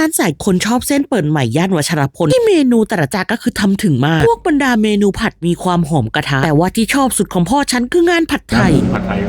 ร้านสายคนชอบเส้นเปิดใหม่ย่านวัชรพลที่เมนูแต่ละจานก็คือทำถึงมาก พวกบรรดาเมนูผัดมีความหอมกระทะ แต่ว่าที่ชอบสุดของพ่อฉันคืองานผัดไทยผัดไทย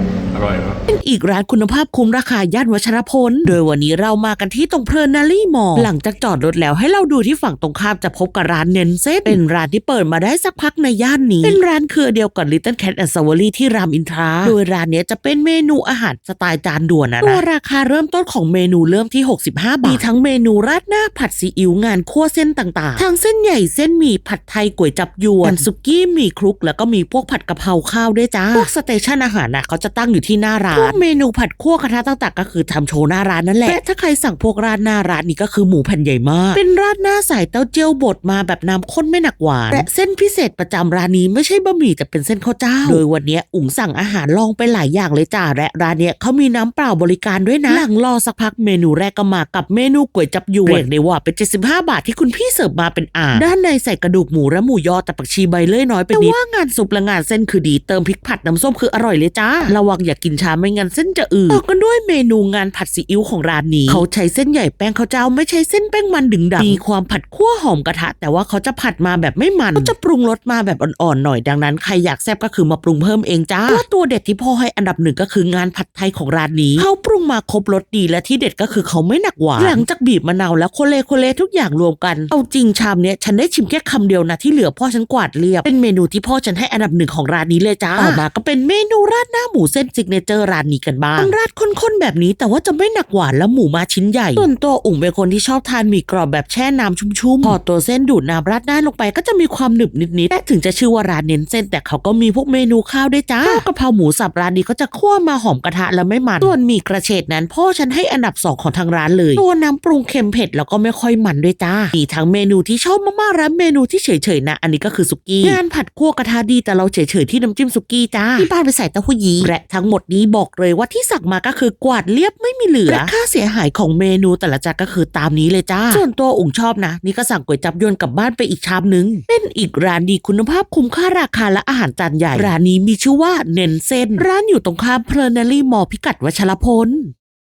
ร่อยครับเป็นอีกร้านคุณภาพคุ้มราคาย่านวัชรพล โดยวันนี้เรามากันที่ตรงเพลินนารีมอลล์หลังจากจอดรถแล้วให้เราดูที่ฝั่งตรงข้ามจะพบกับร้านเนนเซตเป็นร้านที่เปิดมาได้สักพักในย่านนี้ เป็นร้านเครือเดียวกับ Little Cat and s a v o r y ที่รามอินทราโดยร้านเนี้ยจะเป็นเมนูอาหารสไตล์จานด่วนนะนะตัวราคาเริ่มต้นของเมนูเริ่มที่ 65 บาทมีทั้งเมนูราดหน้าผัดซีอิ๊วงานคั่วเส้นต่างๆทั้งเส้นใหญ่เส้นหมี่ผัดไทยก๋วยจับยวนสุกี้หมี่คลุก แล้วก็มีพวกผัดกะเพราข้าวด้วยจ้าพวกสเตชันอาหารนะเขาจะตั้งอยู่ที่หน้าร้านพวกเมนูผัดคั่วกระทะต่างๆ ก็คือทำโชว์หน้าร้านนั่นแหละและถ้าใครสั่งพวกราดหน้าร้านนี้ก็คือหมูแผ่นใหญ่มาก เป็นราดหน้าใส่เต้าเจี้ยวบดมาแบบน้ำข้นไม่หนักหวานและเส้นพิเศษประจำร้านนี้ไม่ใช่บะหมี่แต่เป็นเส้นข้าวเจ้า โดยวันเนี้ยอุ๋งสั่งอาหารลองไปหลายอย่างเลยจ้าและร้านเนี้ยเขามีน้ำเปล่าบริการด้วยนะหลังรอสักพักเมนูแรกก็มากับเมนูก๋วยจับยวนเรียกได้ว่าเป็น 75 บาทที่คุณพี่เสิร์ฟมาเป็นอ่างด้านในใส่กระดูกหมูและหมูยอแต่ผักชีใบเลื่อยน้อยไปนิดแต่ว่างานซุปและงานเส้นคือดีเติมพริกผัดน้ำส้มคืออร่อยเลยจ้าระวังอย่ากินช้าไม่งั้นเส้นจะอืดต่อกันด้วยเมนูงานผัดซีอิ๊วของร้านนี้ เขาใช้เส้นใหญ่แป้งข้าวเจ้าไม่ใช่เส้นแป้งมันดึงดังมีความผัดคั่วหอมกระทะ แต่ว่าเขาจะผัดมาแบบไม่มันเขาจะปรุงรสมาแบบอ่อนๆหน่อยดังนั้นใครอยากแซ่บก็คือมาปรุงเพิ่มเองจ้าว่าตัวเด็ดที่พ่อให้อันดับหนึ่งก็คืองานผัดไทยของร้านนี้เขาปรุงมาครบรสดีและที่เด็ดก็คือเขาไม่หนักหวานหลังจากบีบมะนาวแล้วโคเลโคเลทุกอย่างรวมกันเอาจริงชามเนี้ยฉันได้ชิมแค่คำเดียวนะที่เหลือพ่อฉันกวาดเรียบเป็นเมนูที่พ่อฉันให้อันดับหนึ่งของร้านนี้เลยจ้าต่อมาก็เป็นเมนูราดหน้าหมูเส้นซิกเนเจอร์ร้านนี้กันบ้างมันราดข้นๆแบบนี้แต่ว่าจะไม่หนักหวานแล้วหมูมาชิ้นใหญ่ ส่วนตัวอุ๋งเป็นคนที่ชอบทานหมี่กรอบแบบแช่น้ำชุ่มๆ พอตัวเส้นดูดน้ำราดหน้าลงไปก็จะมีความหนึบนิดๆและถึงจะชื่อว่าร้านเน้นเส้น แต่เขาก็มีพวกเมนูข้าวด้วยจ้าข้าวกะเพราหมูสับร้านนี้ก็จะคั่วมาหอมกระทะแล้วไม่มันส่วนหมี่กระเฉดนั้นพ่อฉันให้อันดับสองของทางร้านเลย ตัวน้ำปรุงเค็มเผ็ดแล้วก็ไม่ค่อยมันด้วยจ้ามีทั้งเมนูที่ชอบมากๆและเมนูที่เฉยๆนะ อันนี้ก็คือสุกี้งานผัดคั่วกระทะดีแต่เราเฉยๆที่น้ำจิ้มสุกี้จ้าที่บ้านไปใส่เต้าหู้ยี้และทั้งหมดนี้บอกเลยว่าที่สั่งมาก็คือกวาดเรียบไม่มีเหลือและค่าเสียหายของเมนูแต่ละจานก็คือตามนี้เลยจ้า ส่วนตัวอุ๋งชอบนะ นี่ก็สั่งก๋วยจับยวนกลับบ้านไปอีกชามนึงเป็นอีกร้านดีคุณภาพคุ้มค่าราคาและอาหารจานใหญ่ ร้านนี้มีชื่อว่าเนนเซนร้านอยู่ตรงข้ามเพลินนารีมอลล์พิกัดวัชรพล